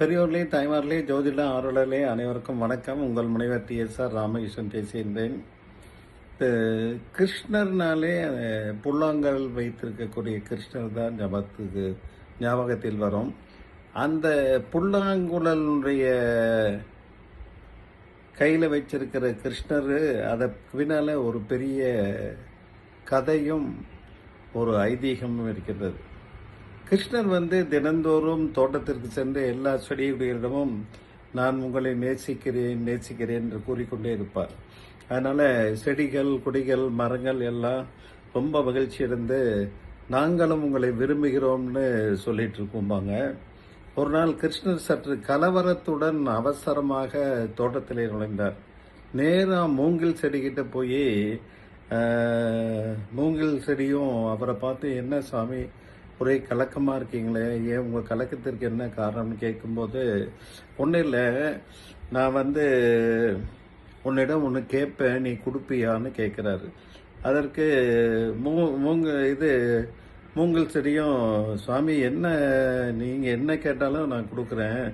பெரியோர்களே தாய்மார்களே ஜோதிட ஆர்வலர்களே அனைவருக்கும் வணக்கம். உங்கள் முனைவர் டி எஸ் ஆர் ராமகிருஷ்ணன் பேசியிருந்தேன். கிருஷ்ணர்னாலே புல்லாங்கல் வைத்திருக்கக்கூடிய கிருஷ்ணர் தான் ஜபத்துக்கு ஞாபகத்தில் வரும். அந்த புல்லாங்குழலுடைய கையில் வச்சிருக்கிற கிருஷ்ணர் அதை பின்னால் ஒரு பெரிய கதையும் ஒரு ஐதீகமும் இருக்கிறது கிருஷ்ணர் வந்து தினந்தோறும் தோட்டத்திற்கு சென்று எல்லா செடியுடையரிடமும் நான் உங்களை நேசிக்கிறேன் நேசிக்கிறேன் என்று கூறிக்கொண்டே இருப்பார். அதனால செடிகள் கொடிகள் மரங்கள் எல்லாம் ரொம்ப மகிழ்ச்சி இருந்து நாங்களும் உங்களை விரும்புகிறோம்னு சொல்லிட்டு இருக்கும்பாங்க. ஒரு நாள் கிருஷ்ணர் சற்று கலவரத்துடன் அவசரமாக தோட்டத்திலே நுழைந்தார். நேராக மூங்கில் செடிகிட்ட போய் மூங்கில் செடியும் அவரை பார்த்து என்ன சாமி ஒரே கலக்கமாக இருக்கீங்களே? ஏன் உங்கள் கலக்கத்திற்கு என்ன காரணம்னு கேட்கும்போது ஒன்றும் இல்லை. நான் வந்து உன்னிடம் ஒன்று கேட்பேன் நீ கொடுப்பியான்னு கேட்குறாரு. அதற்கு மூ மூங்க இது மூங்கல் செடியும் சுவாமி என்ன நீங்கள் என்ன கேட்டாலும் நான் கொடுக்குறேன்.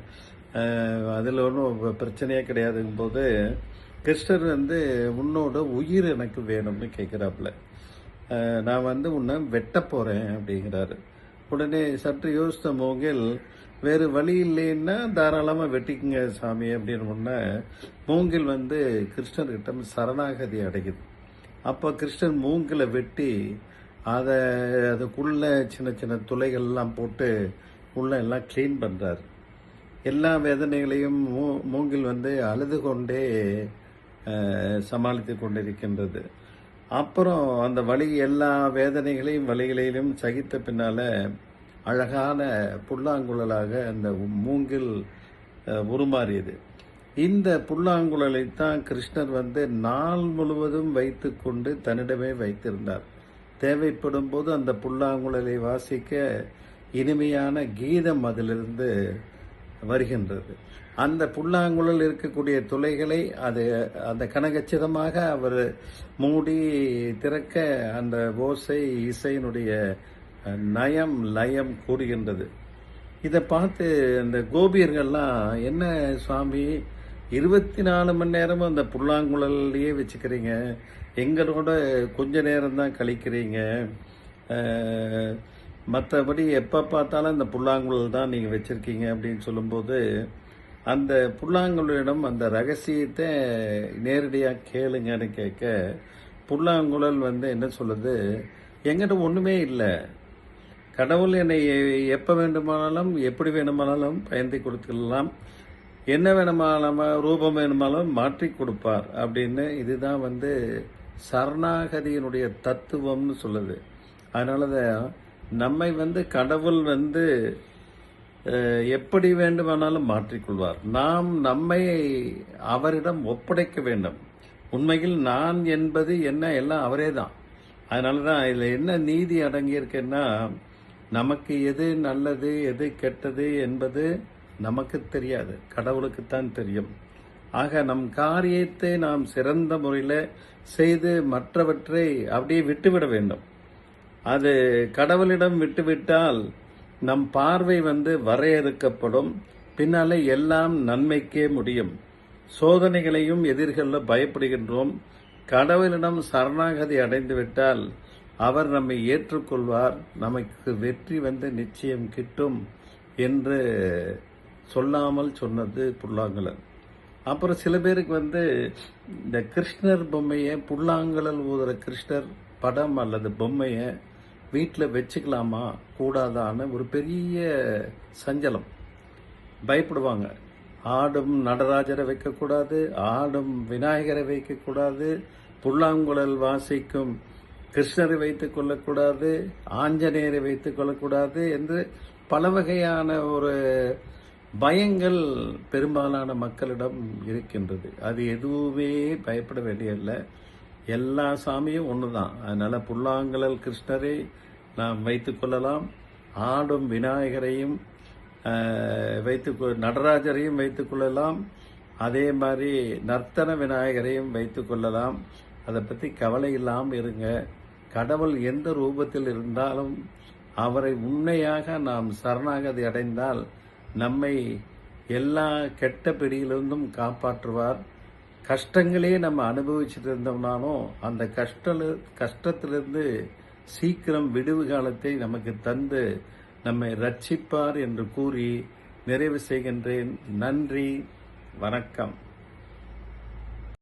அதில் ஒன்றும் பிரச்சனையே கிடையாதுங்கும் போது கிருஷ்ணர் வந்து உன்னோட உயிர் எனக்கு வேணும்னு கேட்குறாப்புல. நான் வந்து உன்னை வெட்ட போகிறேன் அப்படிங்கிறாரு. உடனே சற்று யோசித்த மூங்கில் வேறு வழி இல்லைன்னா தாராளமாக வெட்டிக்குங்க சாமி அப்படின்னு ஒன்று மூங்கில் வந்து கிருஷ்ணர்கிட்ட சரணாகதி அடைக்குது. அப்போ கிருஷ்ணன் மூங்கிலை வெட்டி அதை அதுக்குள்ளே சின்ன சின்ன துளைகள்லாம் போட்டு உள்ள எல்லாம் க்ளீன் பண்ணுறாரு எல்லா வேதனைகளையும் மூ மூங்கில் வந்து அழுது கொண்டே சமாளித்து கொண்டிருக்கின்றது. அப்புறம் அந்த வலி எல்லா வேதனைகளையும் வலிகளையும் சகித்த பின்னால அழகான புல்லாங்குழலாக அந்த மூங்கில் உருமாறியது. இந்த புல்லாங்குழலைத்தான் கிருஷ்ணர் வந்து நாள் முழுவதும் வைத்துக்கொண்டு தன்னிடமே வைத்திருந்தார். தேவைப்படும் போது அந்த புல்லாங்குழலை வாசிக்க இனிமையான கீதம் அதிலிருந்து வருகின்றது. அந்த புல்லாங்குழல் இருக்கக்கூடிய துளைகளை அது அந்த கனகச்சிதமாக அவர் மூடி திறக்க அந்த ஓசை இசையினுடைய நயம் லயம் கூறுகின்றது. இதை பார்த்து அந்த கோபியர்கள்லாம் என்ன சுவாமி இருபத்தி நாலு மணி நேரமும் அந்த புல்லாங்குழல்லையே வச்சுக்கிறீங்க? எங்களோட கொஞ்ச நேரம் தான் கழிக்கிறீங்க மற்றபடி எப்போ பார்த்தாலும் இந்த புல்லாங்குழல் தான் நீங்கள் வச்சுருக்கீங்க அப்படின்னு சொல்லும்போது அந்த புல்லாங்குழலிடம் அந்த ரகசியத்தை நேரடியாக கேளுங்கன்னு கேட்க புல்லாங்குழல் வந்து என்ன சொல்லுது? எங்கிட்ட ஒன்றுமே இல்லை. கடவுள் என்னை எப்போ வேண்டுமானாலும் எப்படி வேணுமானாலும் பயந்து கொடுத்துக்கலாம். என்ன வேணுமானாலும் ரூபம் வேணுமானாலும் மாற்றி கொடுப்பார். அப்படின்னு இதுதான் வந்து சரணாகதியினுடைய தத்துவம்னு சொல்லுது. அதனால தான் நம்மை வந்து கடவுள் வந்து எப்படி வேண்டுமானாலும் மாற்றிக்கொள்வார். நாம் நம்மை அவரிடம் ஒப்படைக்க வேண்டும். உண்மையில் நான் என்பது என்ன எல்லாம் அவரே தான். அதனால தான் இதில் என்ன நீதி அடங்கியிருக்குன்னா நமக்கு எது நல்லது எது கெட்டது என்பது நமக்கு தெரியாது. கடவுளுக்குத்தான் தெரியும். ஆக நம் காரியத்தை நாம் சிறந்த முறையில் செய்து மற்றவற்றை அப்படியே விட்டுவிட வேண்டும். அது கடவுளிடம் விட்டுவிட்டால் நம் பார்வை வந்து வரையறுக்கப்படும். பின்னாலே எல்லாம் நன்மைக்கே முடியும். சோதனைகளையும் எதிர்கொள்ள பயப்படுகின்றோம். கடவுளிடம் சரணாகதி அடைந்துவிட்டால் அவர் நம்மை ஏற்றுக்கொள்வார். நமக்கு வெற்றி வந்து நிச்சயம் கிட்டும் என்று சொல்லாமல் சொன்னது புல்லாங்குழல். அப்புறம் சில பேருக்கு வந்து இந்த கிருஷ்ணர் பொம்மையை புல்லாங்குழல் ஊதுற கிருஷ்ணர் படம் அல்லது பொம்மையை வீட்டில் வச்சுக்கலாமா? கூடாதான்னு ஒரு பெரிய சஞ்சலம். பயப்படுவாங்க. ஆடும் நடராஜரை வைக்கக்கூடாது ஆடும் விநாயகரை வைக்கக்கூடாது புல்லாங்குழல் வாசிக்கும் கிருஷ்ணரை வைத்துக் கொள்ளக்கூடாது ஆஞ்சநேயரை வைத்துக் கொள்ளக்கூடாது என்று பல வகையான ஒரு பயங்கள் பெரும்பாலான மக்களிடம் இருக்கின்றது. அது எதுவுமே பயப்பட வேண்டியதில்லை. எல்லா சாமியும் ஒன்று தான் அதனால் புல்லாங்குழல் கிருஷ்ணரை நாம் வைத்துக் கொள்ளலாம். ஆடும் விநாயகரையும் வைத்து வைத்துக் நடராஜரையும் வைத்துக் கொள்ளலாம். அதே மாதிரி நர்த்தன விநாயகரையும் வைத்துக் கொள்ளலாம். அதை பற்றி கவலை இல்லாமல் இருங்க. கடவுள் எந்த ரூபத்தில் இருந்தாலும் அவரை உண்மையாக நாம் சரணாகதி அடைந்தால் நம்மை எல்லா கெட்ட பிடியிலிருந்தும் காப்பாற்றுவார். கஷ்டங்களே நம்ம அனுபவிச்சுட்டு இருந்தோம்னாலும் அந்த கஷ்ட கஷ்டத்திலிருந்து சீக்கிரம் விடுவு காலத்தை நமக்கு தந்து நம்மை ரட்சிப்பார் என்று கூறி நிறைவு செய்கின்றேன். நன்றி. வணக்கம்.